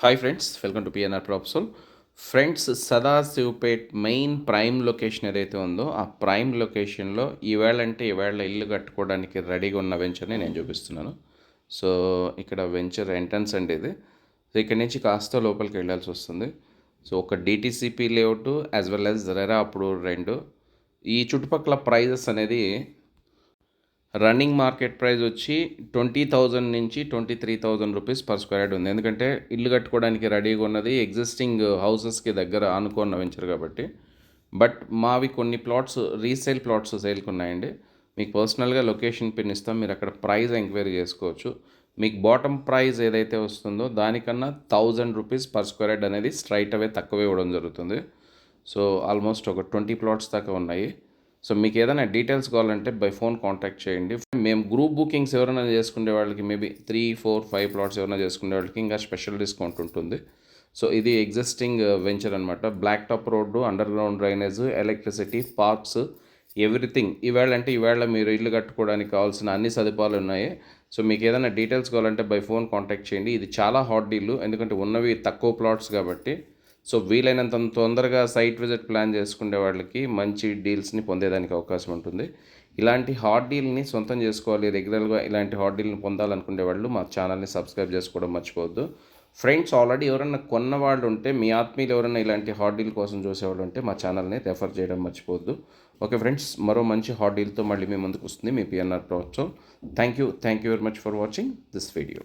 Hi friends welcome to PNR Propsol friends Sadashivpet main prime location ఏదైతే ఉందో ఆ prime లొకేషన్లో ఈవేళ అంటే ఈవేళ ఇల్లు కట్టుకోవడానికి రెడీగా ఉన్న వెంచర్ని నేను చూపిస్తున్నాను. సో ఇక్కడ వెంచర్ ఎంట్రన్స్ అండి ఇది. సో ఇక్కడ నుంచి కాస్త లోపలికి వెళ్ళాల్సి వస్తుంది. సో ఒక DTCP layout as well as RERA approve రెండు. ఈ చుట్టుపక్కల ప్రైజెస్ అనేది రన్నింగ్ మార్కెట్ ప్రైస్ వచ్చి ట్వంటీ థౌజండ్ నుంచి twenty three thousand rupees per square yard ఉంది. ఎందుకంటే ఇల్లు కట్టుకోవడానికి రెడీగా ఉన్నది ఎగ్జిస్టింగ్ హౌసెస్కి దగ్గర అనుకున్న వెంచర్ కాబట్టి. బట్ మావి కొన్ని ప్లాట్స్ రీసేల్ ప్లాట్స్ సేల్కి ఉన్నాయండి. మీకు పర్సనల్గా లొకేషన్ పిన్ ఇస్తాం మీరు అక్కడ ప్రైస్ ఎంక్వైరీ చేసుకోవచ్చు. మీకు బాటమ్ ప్రైస్ ఏదైతే వస్తుందో దానికన్నా thousand rupees per square yard అనేది స్ట్రైట్ అవే తక్కువ ఇవ్వడం జరుగుతుంది. సో ఆల్మోస్ట్ ఒక ట్వంటీ ప్లాట్స్ దాకా ఉన్నాయి. సో మీకు ఏదైనా డీటెయిల్స్ కావాలంటే బై ఫోన్ కాంటాక్ట్ చేయండి. మేము గ్రూప్ బుకింగ్స్ ఎవరైనా చేసుకునే వాళ్ళకి maybe three four five plots ఎవరైనా చేసుకునే వాళ్ళకి ఇంకా స్పెషల్ డిస్కౌంట్ ఉంటుంది. సో ఇది ఎగ్జిస్టింగ్ వెంచర్ అనమాట black top road underground drainage electricity parks everything ఈవేళ అంటే ఈవేళ మీరు ఇల్లు కట్టుకోవడానికి కావాల్సిన అన్ని సదుపాయాలు ఉన్నాయి. సో మీకు ఏదైనా డీటెయిల్స్ కావాలంటే బై ఫోన్ కాంటాక్ట్ చేయండి. ఇది చాలా హాట్ డీల్ ఎందుకంటే ఉన్నవి తక్కువ ప్లాట్స్ కాబట్టి. సో వీలైనంత తొందరగా సైట్ విజిట్ ప్లాన్ చేసుకునే వాళ్ళకి మంచి డీల్స్ని పొందేదానికి అవకాశం ఉంటుంది. ఇలాంటి హాట్ డీల్ని సొంతం చేసుకోవాలి రెగ్యులర్గా ఇలాంటి హాట్ డీల్ని పొందాలనుకునే వాళ్ళు మా ఛానల్ని సబ్స్క్రైబ్ చేసుకోవడం మర్చిపోవద్దు. ఫ్రెండ్స్ ఆల్రెడీ ఎవరైనా కొన్న వాళ్ళు ఉంటే మీ ఆత్మీయులు ఎవరైనా ఇలాంటి హాట్ డీల్ కోసం చూసేవాళ్ళు ఉంటే మా ఛానల్ని రెఫర్ చేయడం మర్చిపోవద్దు. ఓకే ఫ్రెండ్స్ మరో మంచి హాట్ డీల్తో మళ్ళీ మీ ముందుకు వస్తుంది మీ పిఎన్ఆర్ ప్రభుత్వం thank you thank you very much for watching this video